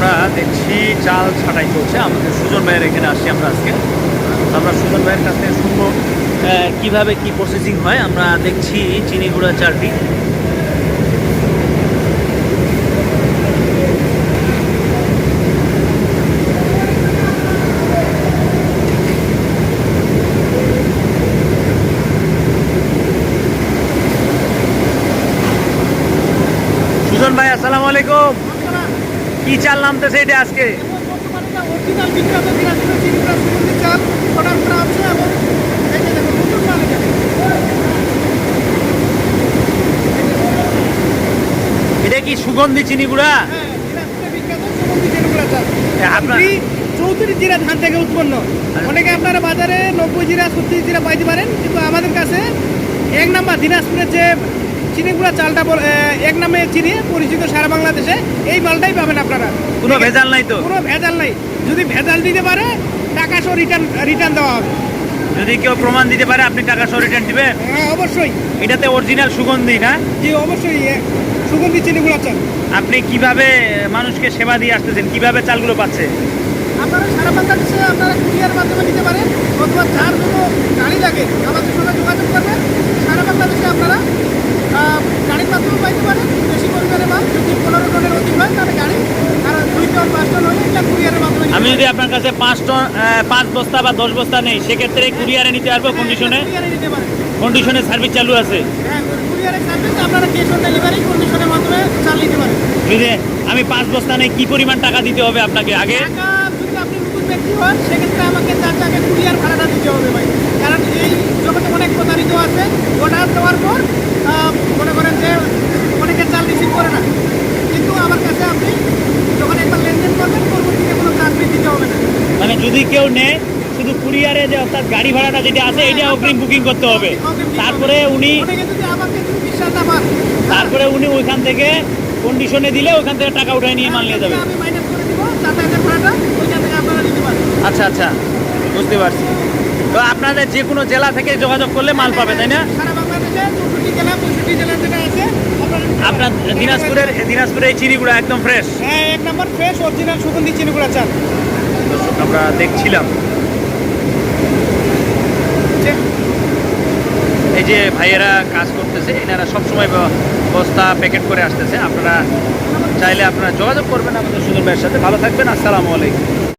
আমরা দেখছি চাল ছাটাই চলছে। আমাদের সুজন ভাইয়ের এখানে আসি আমরা আজকে। আমরা সুজন ভাইয়ের কাছ শুনব কীভাবে কি প্রসেসিং হয়। আমরা দেখছি চিনি গুঁড়া চালটি সুজন ভাই, আসসালামু আলাইকুম। কি চাল নামতেছে এটা আজকে এটা কি সুগন্ধি চিনি গুঁড়া চৌত্রিশ জিরা ধান থেকে উৎপন্ন। অনেকে আপনারা বাজারে নব্বই জিরা ছত্রিশ জিরা পাইতে পারেন, কিন্তু আমাদের কাছে এক নাম্বার দিনাজপুরের যে চিনিগুড়া চালটা এক নামে চিনি পরিচিত সারা বাংলাদেশে। এই মালটাই পাবেন আপনারা। কোনো ভেজাল নাই তো? কোনো ভেজাল নাই। যদি ভেজাল দিতে পারে টাকা সহ রিটার্ন রিটার্ন দেওয়া হবে। যদি কেউ প্রমাণ দিতে পারে আপনি টাকা সহ রিটার্ন দিবেন? হ্যাঁ অবশ্যই। এটাতে অরিজিনাল সুগন্ধি না? জি অবশ্যই সুগন্ধি চিনিগুলো চাল আপনি কীভাবে মানুষকে সেবা দিয়ে আসতেছেন? কীভাবে চালগুলো পাচ্ছে? আপনারা সারা বাংলাদেশে আপনারা কুরিয়ার মাধ্যমে নিতে পারেন অথবা যার কোনো গাড়ি লাগে আমাদের সঙ্গে যোগাযোগ করবেন সারা বাংলাদেশে আপনারা আহ, গাড়ির মাধ্যমে পাইতে পারেন বেশি পরিমাণে মাল যদি পনেরো টনের অধিক হয় তাহলে গাড়ি আর দুই টন পাঁচ টন হলে এটা কুরিয়ারের মাধ্যমে নিতে আমি পারেন। যদি আপনার কাছে পাঁচ টন পাঁচ বস্তা বা দশ বস্তা নেই, সেক্ষেত্রে কুরিয়ারে নিতে পারব কন্ডিশনে কন্ডিশনে সার্ভিস চালু আছে। আমি পাঁচ বস্তা নেই, কি পরিমাণ টাকা দিতে হবে আপনাকে? আগে? সেক্ষেত্রে আমাকে তার আগে কুরিয়ার ভাড়াটা দিতে হবে ভাই কারণ এই জগতে অনেক প্রতারিত আছে ওটা দেওয়ার পর আহ, মনে করেন যে অনেকে চাল রিসিভ করে না কিন্তু আমার কাছে আপনি যখন একবার লেনদেন করবেন পরবর্তীতে কোনো চার্জ দিতে হবে না মানে যদি কেউ নেয় শুধু কুরিয়ারে যে অর্থাৎ গাড়ি ভাড়াটা যেটা আছে এটা অগ্রিম বুকিং করতে হবে। তারপরে উনি তারপরে উনি ওইখান থেকে কন্ডিশনে দিলে ওইখান থেকে টাকা উঠাই নিয়ে মাল নিয়ে যাবে। আচ্ছা আচ্ছা বুঝতে পারছি। তো আপনাদের যে কোনো জেলা থেকে যোগাযোগ করলে মাল পাবে তাই না? যেটা আছে আপনারা দিনাজপুরের দিনাজপুরের এই চিনিগুলো একদম ফ্রেশ হ্যাঁ এক নম্বর ফ্রেশ অরিজিনাল সুগন্ধি চিনিগুড়া চাল। দর্শক, আমরা দেখছিলাম। এই যে ভাইয়েরা কাজ করতেছে, এনারা সবসময় বস্তা প্যাকেট করে আসতেছে। আপনারা চাইলে আপনারা যোগাযোগ করবেন আমাদের সুন্দর ভাইয়ের সাথে। ভালো থাকবেন, আসসালামু আলাইকুম।